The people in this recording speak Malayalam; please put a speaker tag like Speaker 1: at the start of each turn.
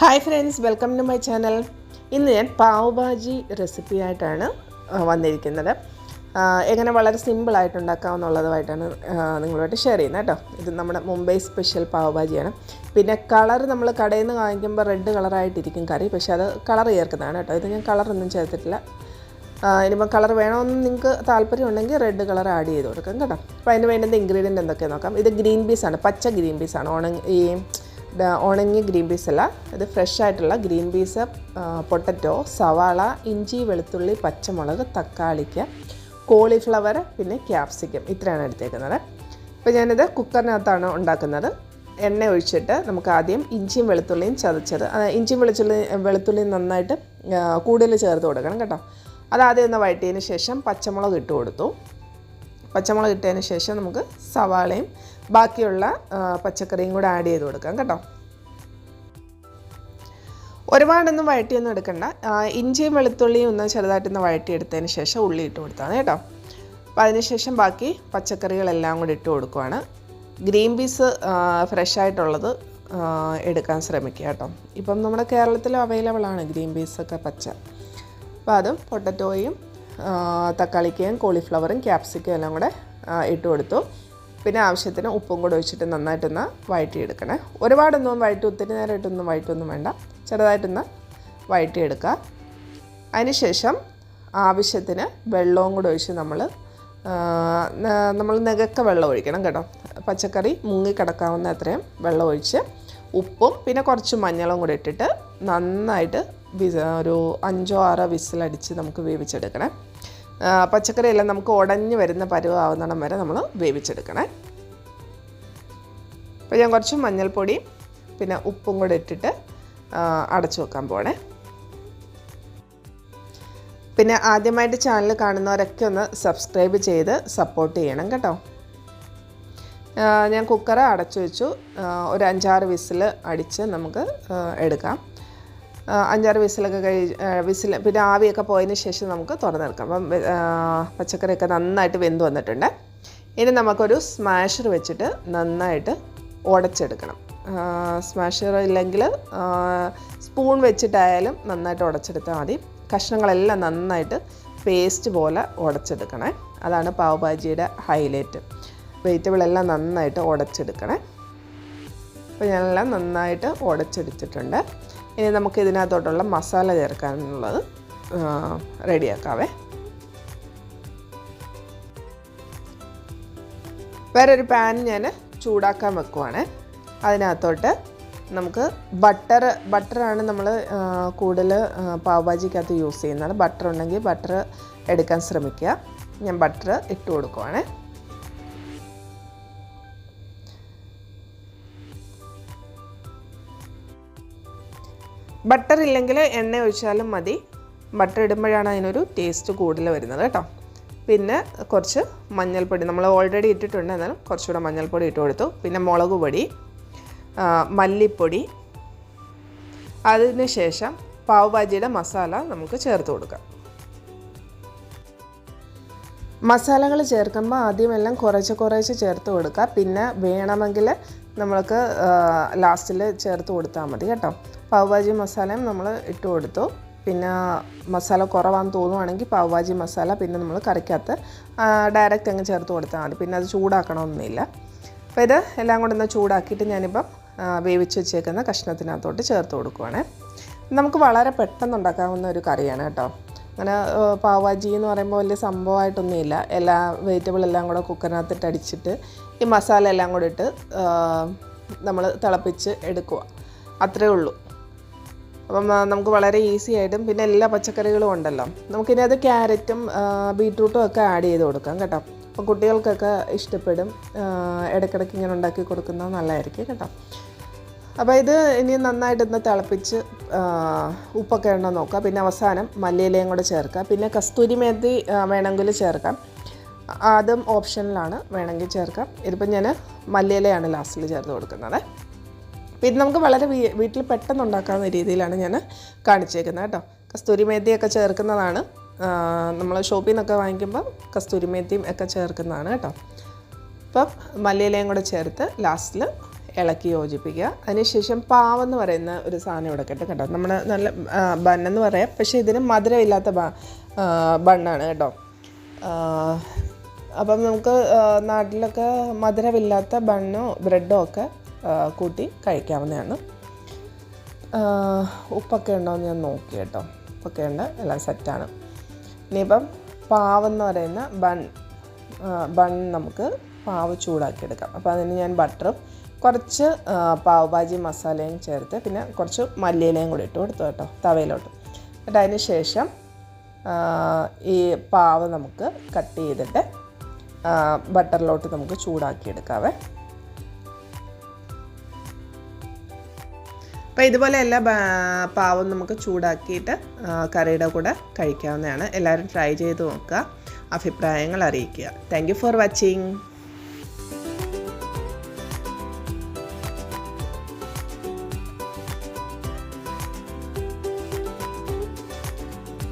Speaker 1: Hi friends welcome to my channel ഇന്ന് ഞാൻ പാവ് ഭാജി റെസിപ്പി ആയിട്ടാണ് വന്നിരിക്കുന്നത്. എങ്ങനെ വളരെ സിമ്പിളായിട്ട് ഉണ്ടാക്കാമെന്നുള്ളതുമായിട്ടാണ് നിങ്ങളുമായിട്ട് ഷെയർ ചെയ്യുന്നത് കേട്ടോ. ഇത് നമ്മുടെ മുംബൈ സ്പെഷ്യൽ പാവ് ഭാജിയാണ് പിന്നെ കളർ നമ്മൾ കടയിൽ നിന്ന് വാങ്ങിക്കുമ്പോൾ റെഡ് കളറായിട്ടിരിക്കും കറി പക്ഷേ അത് കളർ ചേർക്കുന്നതാണ് കേട്ടോ. ഇത് ഞാൻ കളറൊന്നും ചേർത്തിട്ടില്ല. ഇനിയിപ്പോൾ കളർ വേണമെന്ന് നിങ്ങൾക്ക് താല്പര്യം ഉണ്ടെങ്കിൽ റെഡ് കളർ ആഡ് ചെയ്ത് കൊടുക്കാം കേട്ടോ. അപ്പോൾ അതിന് വേണ്ടുന്ന ഇൻഗ്രീഡിയന്റ് എന്തൊക്കെയാണ് നോക്കാം. ഇത് ഗ്രീൻ പീസാണ് പച്ച ഗ്രീൻ പീസാണ് ഉണങ്ങി ഈ ഉണങ്ങിയ ഗ്രീൻ പീസ് അല്ല. ഇത് ഫ്രഷ് ആയിട്ടുള്ള ഗ്രീൻ പീസ് പൊട്ടറ്റോ സവാള ഇഞ്ചി വെളുത്തുള്ളി പച്ചമുളക് തക്കാളിക്ക് കോളിഫ്ലവർ പിന്നെ ക്യാപ്സിക്കം ഇത്രയാണ് എടുത്തേക്കുന്നത്. അപ്പോൾ ഞാനിത് കുക്കറിനകത്താണ് ഉണ്ടാക്കുന്നത്. എണ്ണ ഒഴിച്ചിട്ട് നമുക്ക് ആദ്യം ഇഞ്ചിയും വെളുത്തുള്ളിയും ചതച്ചത് ഇഞ്ചിയും വെളുത്തുള്ളി വെളുത്തുള്ളിയും നന്നായിട്ട് കൂടുതൽ ചേർത്ത് കൊടുക്കണം കേട്ടോ. അതാദ്യം ഒന്ന് വഴറ്റിയതിന് ശേഷം പച്ചമുളക് ഇട്ട് കൊടുത്തു. പച്ചമുളക് ഇട്ടതിന് ശേഷം നമുക്ക് സവാളയും ബാക്കിയുള്ള പച്ചക്കറിയും കൂടെ ആഡ് ചെയ്ത് കൊടുക്കാം കേട്ടോ. ഒരുപാടൊന്നും വഴറ്റിയൊന്നും എടുക്കണ്ട. ഇഞ്ചിയും വെളുത്തുള്ളിയും ഒന്ന് ചെറുതായിട്ടൊന്ന് വഴറ്റിയെടുത്തതിന് ശേഷം ഉള്ളി ഇട്ട് കൊടുത്താണ് കേട്ടോ. അപ്പോൾ അതിനുശേഷം ബാക്കി പച്ചക്കറികളെല്ലാം കൂടി ഇട്ട് കൊടുക്കുവാണ്. ഗ്രീൻ പീസ് ഫ്രഷ് ആയിട്ടുള്ളത് എടുക്കാൻ ശ്രമിക്കുക കേട്ടോ. ഇപ്പം നമ്മുടെ കേരളത്തിൽ അവൈലബിൾ ആണ് ഗ്രീൻ പീസൊക്കെ പച്ച. അപ്പോൾ അതും പൊട്ടറ്റോയും തക്കാളിക്കയും കോളിഫ്ലവറും ക്യാപ്സിക്കയും എല്ലാം കൂടെ ഇട്ട് കൊടുത്തു. പിന്നെ ആവശ്യത്തിന് ഉപ്പും കൂടെ ഒഴിച്ചിട്ട് നന്നായിട്ടൊന്ന് വഴറ്റിയെടുക്കണേ. ഒരുപാടൊന്നും വഴറ്റി ഒത്തിരി നേരമായിട്ടൊന്നും വഴറ്റൊന്നും വേണ്ട. ചെറുതായിട്ടൊന്ന് വഴറ്റിയെടുക്കുക. അതിനുശേഷം ആവശ്യത്തിന് വെള്ളവും കൂടെ ഒഴിച്ച് നമ്മൾ നമ്മൾ നികക്ക വെള്ളം ഒഴിക്കണം കേട്ടോ. പച്ചക്കറി മുങ്ങി കിടക്കാവുന്ന അത്രയും വെള്ളം ഒഴിച്ച് ഉപ്പും പിന്നെ കുറച്ച് മഞ്ഞളും കൂടെ ഇട്ടിട്ട് നന്നായിട്ട് ഒരു അഞ്ചോ ആറോ വിസിലടിച്ച് നമുക്ക് വേവിച്ചെടുക്കണേ. പച്ചക്കറിയെല്ലാം നമുക്ക് ഉടഞ്ഞു വരുന്ന പരുവാവുന്നിടം വരെ നമ്മൾ വേവിച്ചെടുക്കണേ. അപ്പോൾ ഞാൻ കുറച്ച് മഞ്ഞൾപ്പൊടിയും പിന്നെ ഉപ്പും കൂടെ ഇട്ടിട്ട് അടച്ചു വെക്കാൻ പോണേ. പിന്നെ ആദ്യമായിട്ട് ചാനൽ കാണുന്നവരൊക്കെ ഒന്ന് സബ്സ്ക്രൈബ് ചെയ്ത് സപ്പോർട്ട് ചെയ്യണം കേട്ടോ. ഞാൻ കുക്കർ അടച്ചു വെച്ചു. ഒരു അഞ്ചാറ് വിസിൽ അടിച്ച് നമുക്ക് എടുക്കാം. അഞ്ചാറ് വിസിലൊക്കെ കഴി വിസിൽ പിന്നെ ആവിയൊക്കെ പോയതിന് ശേഷം നമുക്ക് തുറന്നെടുക്കാം അപ്പം പച്ചക്കറിയൊക്കെ നന്നായിട്ട് വെന്ത് വന്നിട്ടുണ്ട്. ഇനി നമുക്കൊരു സ്മാഷർ വെച്ചിട്ട് നന്നായിട്ട് ഉടച്ചെടുക്കണം. സ്മാഷർ ഇല്ലെങ്കിൽ സ്പൂൺ വെച്ചിട്ടായാലും നന്നായിട്ട് ഉടച്ചെടുത്താൽ മതി. കഷ്ണങ്ങളെല്ലാം നന്നായിട്ട് പേസ്റ്റ് പോലെ ഉടച്ചെടുക്കണേ. അതാണ് പാവ് ഭാജിയുടെ ഹൈലൈറ്റ്. വെജിറ്റബിൾ എല്ലാം നന്നായിട്ട് ഉടച്ചെടുക്കണേ. അപ്പോൾ ഞാനെല്ലാം നന്നായിട്ട് ഉടച്ചെടുത്തിട്ടുണ്ട്. ഇനി നമുക്ക് ഇതിനകത്തോട്ടുള്ള മസാല ചേർക്കാനുള്ളത് റെഡിയാക്കാവേ. വേറൊരു പാൻ ഞാൻ ചൂടാക്കാൻ വെക്കുവാണ്. അതിനകത്തോട്ട് നമുക്ക് ബട്ടർ ബട്ടറാണ് നമ്മൾ കൂടുതൽ പാവ് ഭാജിക്കകത്ത് യൂസ് ചെയ്യുന്നത്. ബട്ടർ ഉണ്ടെങ്കിൽ ബട്ടർ എടുക്കാൻ ശ്രമിക്കുക. ഞാൻ ബട്ടർ ഇട്ട് കൊടുക്കുവാണ്. ബട്ടർ ഇല്ലെങ്കിൽ എണ്ണ ഒഴിച്ചാലും മതി. ബട്ടർ ഇടുമ്പോഴാണ് അതിനൊരു ടേസ്റ്റ് കൂടുതൽ വരുന്നത് കേട്ടോ. പിന്നെ കുറച്ച് മഞ്ഞൾപ്പൊടി നമ്മൾ ഓൾറെഡി ഇട്ടിട്ടുണ്ട്. എന്നാലും കുറച്ചുകൂടെ മഞ്ഞൾപ്പൊടി ഇട്ട് കൊടുത്തു. പിന്നെ മുളക് പൊടി മല്ലിപ്പൊടി. അതിന് ശേഷം പാവ് ഭാജിയുടെ മസാല നമുക്ക് ചേർത്ത് കൊടുക്കാം. മസാലകൾ ചേർക്കുമ്പോൾ ആദ്യമെല്ലാം കുറച്ച് കുറച്ച് ചേർത്ത് കൊടുക്കുക. പിന്നെ വേണമെങ്കിൽ നമ്മൾക്ക് ലാസ്റ്റിൽ ചേർത്ത് കൊടുത്താൽ മതി കേട്ടോ. പാവ് ഭാജി മസാലയും നമ്മൾ ഇട്ട് കൊടുത്തു. പിന്നെ മസാല കുറവാന്ന് തോന്നുവാണെങ്കിൽ പാവ് ഭാജി മസാല പിന്നെ നമ്മൾ കറിക്കകത്ത് ഡയറക്റ്റ് അങ്ങ് ചേർത്ത് കൊടുത്താൽ മതി. പിന്നെ അത് ചൂടാക്കണമെന്നില്ല അപ്പോൾ ഇത് എല്ലാം കൂടെ ഒന്ന് ചൂടാക്കിയിട്ട് ഞാനിപ്പം വേവിച്ച് വെച്ചേക്കുന്ന കഷ്ണത്തിനകത്തോട്ട് ചേർത്ത് കൊടുക്കുവാണ്. നമുക്ക് വളരെ പെട്ടെന്ന് ഉണ്ടാക്കാവുന്ന ഒരു കറിയാണ് കേട്ടോ. അങ്ങനെ ആ, പാവാജി എന്ന് പറയുമ്പോൾ വലിയ സംഭവമായിട്ടൊന്നുമില്ല. എല്ലാ വെജിറ്റബിൾ എല്ലാം കൂടെ കുക്കറിനകത്തിട്ട് അടിച്ചിട്ട് ഈ മസാല എല്ലാം കൂടെ ഇട്ട് നമ്മൾ തിളപ്പിച്ച് എടുക്കുക അത്രേ ഉള്ളൂ. അപ്പം നമുക്ക് വളരെ ഈസി ആയിട്ടും പിന്നെ എല്ലാ പച്ചക്കറികളും ഉണ്ടല്ലോ. നമുക്കിനി അത് ക്യാരറ്റും ബീട്രൂട്ടും ഒക്കെ ആഡ് ചെയ്ത് കൊടുക്കാം കേട്ടോ. അപ്പം കുട്ടികൾക്കൊക്കെ ഇഷ്ടപ്പെടും ഇടയ്ക്കിടയ്ക്ക് ഇങ്ങനെ ഉണ്ടാക്കി കൊടുക്കുന്നത് നല്ലതായിരിക്കും കേട്ടോ. അപ്പോൾ ഇത് ഇനി നന്നായിട്ടൊന്ന് തിളപ്പിച്ച് ഉപ്പൊക്കെ ഉണ്ടോ നോക്കുക. പിന്നെ അവസാനം മല്ലിയിലയും കൂടെ ചേർക്കുക. പിന്നെ കസ്തൂരി മേത്തി വേണമെങ്കിൽ ചേർക്കാം. അതും ഓപ്ഷനിലാണ് വേണമെങ്കിൽ ചേർക്കാം. ഇതിപ്പം ഞാൻ മല്ലിയിലയാണ് ലാസ്റ്റിൽ ചേർത്ത് കൊടുക്കുന്നത്. അപ്പോൾ ഇത് നമുക്ക് വളരെ വീട്ടിൽ പെട്ടെന്ന് ഉണ്ടാക്കാവുന്ന രീതിയിലാണ് ഞാൻ കാണിച്ചേക്കുന്നത് കേട്ടോ. കസ്തൂരി മേത്തിയൊക്കെ ചേർക്കുന്നതാണ്. നമ്മൾ ഷോപ്പിൽ നിന്നൊക്കെ വാങ്ങിക്കുമ്പോൾ കസ്തൂരി മേത്തിയും ഒക്കെ ചേർക്കുന്നതാണ് കേട്ടോ. അപ്പം മല്ലിയിലയും കൂടെ ചേർത്ത് ലാസ്റ്റിൽ ഇളക്കി യോജിപ്പിക്കുക. അതിനുശേഷം പാവ് എന്ന് പറയുന്ന ഒരു സാധനം ഇവിടെ കേട്ടോ നമ്മൾ നല്ല ബണ്ണെന്ന് പറയാം. പക്ഷേ ഇതിന് മധുരമില്ലാത്ത ബണ്ണാണ് കേട്ടോ. അപ്പം നമുക്ക് നാട്ടിലൊക്കെ മധുരമില്ലാത്ത ബണ്ണോ ബ്രെഡോ ഒക്കെ കൂട്ടി കഴിക്കാവുന്നതാണ്. ഉപ്പൊക്കെ ഉണ്ടോ എന്ന് ഞാൻ നോക്കി കേട്ടോ. ഉപ്പൊക്കെ ഉണ്ട് എല്ലാം സെറ്റാണ് ഇനിയിപ്പം പാവെന്ന് പറയുന്ന ബൺ ബൺ നമുക്ക് പാവ് ചൂടാക്കി എടുക്കാം. അപ്പോൾ അതിന് ഞാൻ ബട്ടറും കുറച്ച് പാവ് ഭാജി മസാലയും ചേർത്ത് പിന്നെ കുറച്ച് മല്ലിയിലയും കൂടി ഇട്ട് കൊടുത്തു കേട്ടോ തവയിലോട്ട്. എന്നിട്ട് അതിന് ശേഷം ഈ പാവ് നമുക്ക് കട്ട് ചെയ്തിട്ട് ബട്ടറിലോട്ട് നമുക്ക് ചൂടാക്കി എടുക്കാവേ. അപ്പോൾ ഇതുപോലെ എല്ലാ പാവം നമുക്ക് ചൂടാക്കിയിട്ട് കറിയുടെ കൂടെ കഴിക്കാവുന്നതാണ്. എല്ലാവരും ട്രൈ ചെയ്ത് നോക്കുക. അഭിപ്രായങ്ങൾ അറിയിക്കുക. Thank for watching